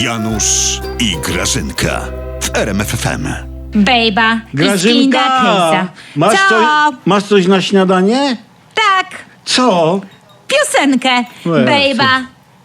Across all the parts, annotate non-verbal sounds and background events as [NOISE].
Janusz i Grażynka w RMFFM. Bejba Grażynka, masz, Co? coś, masz coś na śniadanie? Tak, Co? piosenkę. Łe, Bejba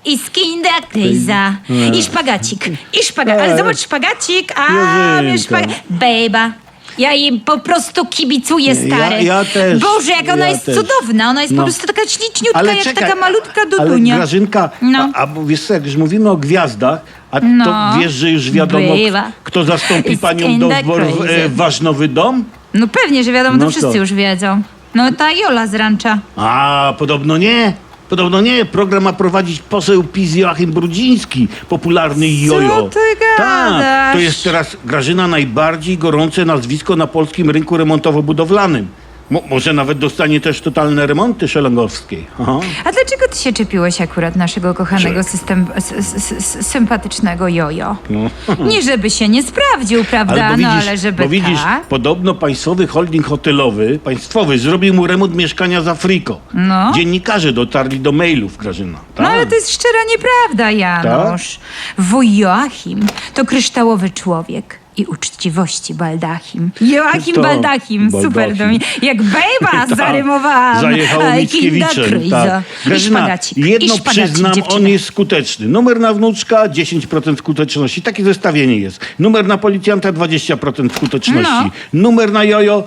i skinda Kejsa. I szpagacik. I szpagacik. Ale zobacz, szpagacik. A, Grażynka. wiesz, szpag... Bejba. Ja jej po prostu kibicuję, stary. Ja- ja też, Boże, jak ona ja jest też. cudowna. Ona jest No. po prostu taka śliczniutka, jak czekaj, taka malutka Ale Dudunia. Grażynka, No. a, a bo wiesz co, jak już mówimy o gwiazdach, a No. to wiesz, że już wiadomo, Bywa. kto zastąpi It's panią Dowbor w, e, w wasz nowy dom? No pewnie, że wiadomo, to No wszyscy to. już wiedzą. No ta Jola z rancza. A, podobno nie. Podobno nie. Program ma prowadzić poseł PiS Joachim Brudziński, popularny jojo. ty Tak, gadasz? to jest teraz Grażyna najbardziej gorące nazwisko na polskim rynku remontowo-budowlanym. Mo, może nawet dostanie też totalne remonty szelengowskiej. Aha. A dlaczego ty się czepiłeś akurat naszego kochanego system, s, s, s, sympatycznego jojo? [LAUGHS] Nie żeby się nie sprawdził, prawda? Bo no ale żeby bo widzisz tak. podobno państwowy holding hotelowy, państwowy, zrobił mu remont mieszkania za friko. No. Dziennikarze dotarli do mailów, Grażyna. No Tak. ale to jest szczera nieprawda, Janusz. Wuj Joachim to kryształowy człowiek. I uczciwości baldachim. Joachim To, Baldachim, super Baldachim. do mnie. Jak bejba [LAUGHS] Tak, zarymowałam. Zajechało Aj, Mickiewiczem. Tak. I Grażyna, jedno I przyznam, dziewczyny. on jest skuteczny. Numer na wnuczka 10% skuteczności. Takie zestawienie jest. Numer na policjanta 20% skuteczności. No. Numer na jojo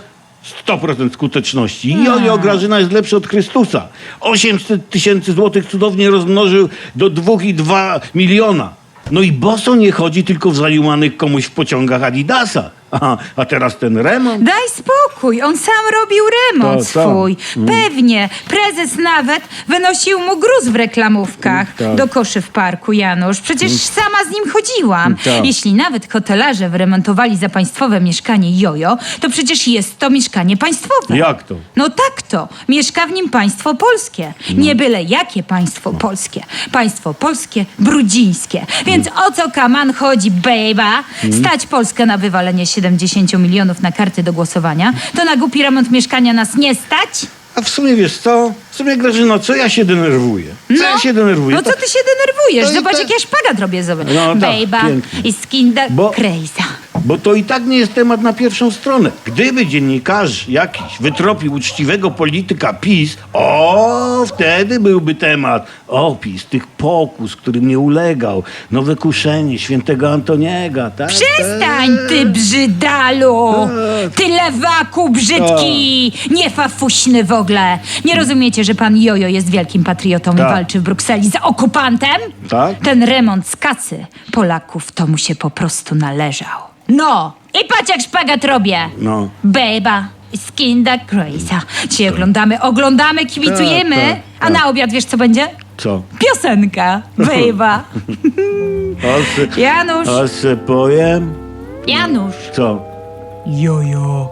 100% skuteczności. Jojo Grażyna jest lepszy od Chrystusa. 800 tysięcy złotych cudownie rozmnożył do 2,2 miliona. No i boso nie chodzi tylko w zajumanych komuś w pociągach Adidasa. Aha, a teraz ten remont. Daj spokój, on sam robił remont Tak, tak. swój. Pewnie. Prezes nawet wynosił mu gruz w reklamówkach Tak. do koszy w parku, Janusz. Przecież sama z nim chodziłam. Tak. Jeśli nawet hotelarze wyremontowali za państwowe mieszkanie Jojo, to przecież jest to mieszkanie państwowe. Jak to? No tak to. Mieszka w nim państwo polskie. No. Nie byle jakie państwo polskie. Państwo polskie, brudzińskie. Więc o co kaman chodzi, bejba? Mm. Stać Polskę na wywalenie 70 milionów na karty do głosowania? To na głupi remont mieszkania nas nie stać? A w sumie wiesz co? W sumie Grażyno, co ja się denerwuję? Co ja się denerwuję? No co ty się denerwujesz? to Zobacz, jak ja szpagat robię. Zobacz. No tak, Bejba pięknie. i skinda Bo- krejza. Bo to i tak nie jest temat na pierwszą stronę. Gdyby dziennikarz jakiś wytropił uczciwego polityka PiS, o, wtedy byłby temat. Opis tych pokus, którym nie ulegał. Nowe kuszenie świętego Antoniego, tak? Przestań, tak. ty brzydalu! Ty lewaku brzydki! Niefafuśny w ogóle! Nie rozumiecie, że pan Jojo jest wielkim patriotą i Tak. walczy w Brukseli z okupantem? Tak. Ten remont z kasy Polaków to mu się po prostu należał. No! I patrz jak szpagat robię! No. Beba, skinda crazy. Dzisiaj oglądamy, oglądamy, kibicujemy. Tak, tak, A tak. na obiad wiesz co będzie? Co? Piosenka. Beba. [LAUGHS] Se, Janusz. se powiem? Janusz. Co? Jojo.